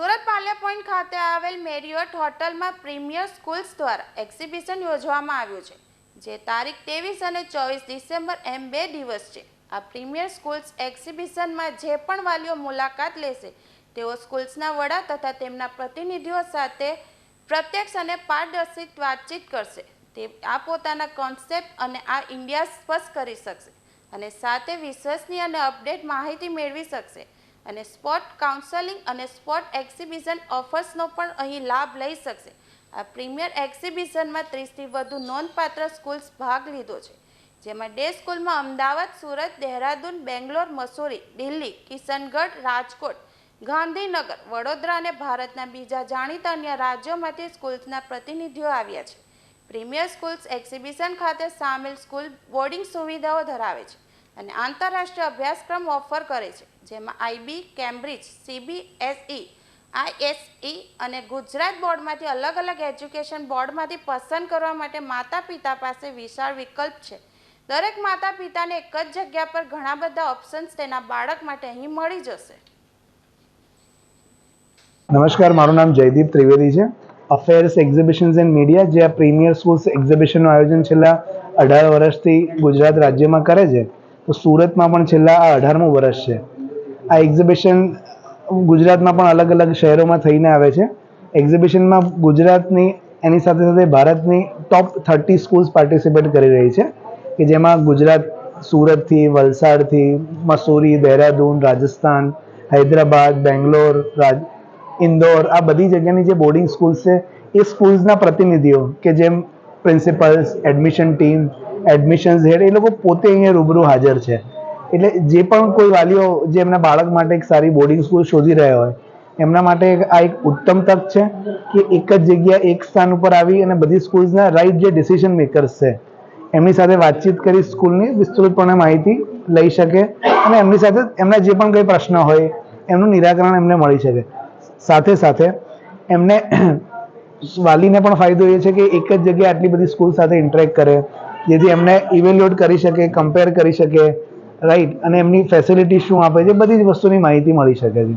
Valia point ખાતે આવેલ Marriott હોટલમાં પ્રીમિયર સ્કૂલ્સ દ્વારા એક્ઝિબિશન યોજવામાં આવ્યું છે, જે તારીખ ત્રેવીસ અને ચોવીસ ડિસેમ્બર એમ બે દિવસ છે. આ પ્રીમિયર સ્કૂલ્સ એક્ઝિબિશનમાં જે પણ વાલીઓ મુલાકાત લેશે, તેઓ સ્કૂલ્સના વડા તથા તેમના પ્રતિનિધિઓ સાથે પ્રત્યક્ષ અને પારદર્શિત વાતચીત કરશે. તે આ પોતાના કોન્સેપ્ટ અને આ ઇન્ડિયા સ્પષ્ટ કરી શકશે અને સાથે વિશ્વસનીય અને અપડેટ માહિતી મેળવી શકશે. અને સ્પોર્ટ કાઉન્સેલિંગ અને સ્પોટ એક્ઝિબિશન ઓફર્સનો પણ અહીં લાભ લઈ શકશે. આ પ્રીમિયર એક્ઝિબિશનમાં ત્રીસથી વધુ નોંધપાત્ર સ્કૂલ્સ ભાગ લીધો છે. જેમાં ડે સ્કૂલમાં અમદાવાદ, સુરત, દહેરાદૂન, બેંગ્લોર, મસૂરી, દિલ્હી, કિશનગઢ, રાજકોટ, ગાંધીનગર, વડોદરા અને ભારતના બીજા જાણીતા અન્ય રાજ્યોમાંથી સ્કૂલ્સના પ્રતિનિધિઓ આવ્યા છે. પ્રીમિયર સ્કૂલ્સ એક્ઝિબિશન ખાતે સામેલ સ્કૂલ બોર્ડિંગ સુવિધાઓ ધરાવે છે. અને આંતરરાષ્ટ્રીય અભ્યાસક્રમ ઓફર કરે છે, જેમાં આઈબી કેમ્બ્રિજ સીબીએસઈ આઈએસઈ અને ગુજરાત બોર્ડમાંથી અલગ અલગ એજ્યુકેશન બોર્ડમાંથી પસંદ કરવા માટે માતા પિતા પાસે વિશાળ વિકલ્પ છે. દરેક માતા પિતાને એક જ જગ્યા પર ઘણા બધા ઓપ્શન્સ તેના બાળક માટે અહીં મળી જશે. નમસ્કાર, મારું નામ જયદીપ ત્રિવેદી છે. અફેર્સ એક્ઝિબિશન્સ એન્ડ મીડિયા જે આ પ્રીમિયર સ્કૂલ્સ એક્ઝિબિશનનું આયોજન છેલ્લા અઢાર વર્ષથી ગુજરાત રાજ્યમાં કરે છે. તો સુરતમાં પણ છેલ્લા આ અઢારમું વર્ષ છે. આ એક્ઝિબિશન ગુજરાતમાં પણ અલગ અલગ શહેરોમાં થઈને આવે છે. એક્ઝિબિશનમાં ગુજરાતની, એની સાથે સાથે ભારતની ટોપ થર્ટી સ્કૂલ્સ પાર્ટિસિપેટ કરી રહી છે. કે જેમાં ગુજરાત, સુરતથી, વલસાડથી, મસૂરી, દહેરાદૂન, રાજસ્થાન, હૈદરાબાદ, બેંગ્લોર, રાજ, ઇન્દોર, આ બધી જગ્યાની જે બોર્ડિંગ સ્કૂલ્સ છે, એ સ્કૂલ્સના પ્રતિનિધિઓ કે જેમ principals admission team admissions head, એ લોકો પોતે અહીંયા રૂબરૂ હાજર છે. એટલે જે પણ કોઈ વાલીઓ જે એમના બાળક માટે એક સારી બોર્ડિંગ સ્કૂલ શોધી રહ્યા હોય, એમના માટે આ એક ઉત્તમ તક છે કે એક જ જગ્યા એક સ્થાન ઉપર આવી અને બધી સ્કૂલ્સના રાઈટ જે ડિસિઝન મેકર્સ છે, એમની સાથે વાતચીત કરી સ્કૂલની વિસ્તૃતપણે માહિતી લઈ શકે અને એમની સાથે એમના જે પણ કંઈ પ્રશ્ન હોય, એમનું નિરાકરણ એમને મળી શકે. સાથે સાથે એમને વાલીને પણ ફાયદો એ છે કે એક જ જગ્યાએ આટલી બધી સ્કૂલ સાથે ઇન્ટરેક્ટ કરે જેથી એમને ઇવેલ્યુએટ કરી શકે કમ્પેર કરી શકે રાઈટ અને એમની ફેસિલિટી શું આપે છે, બધી જ વસ્તુની માહિતી મળી શકે છે.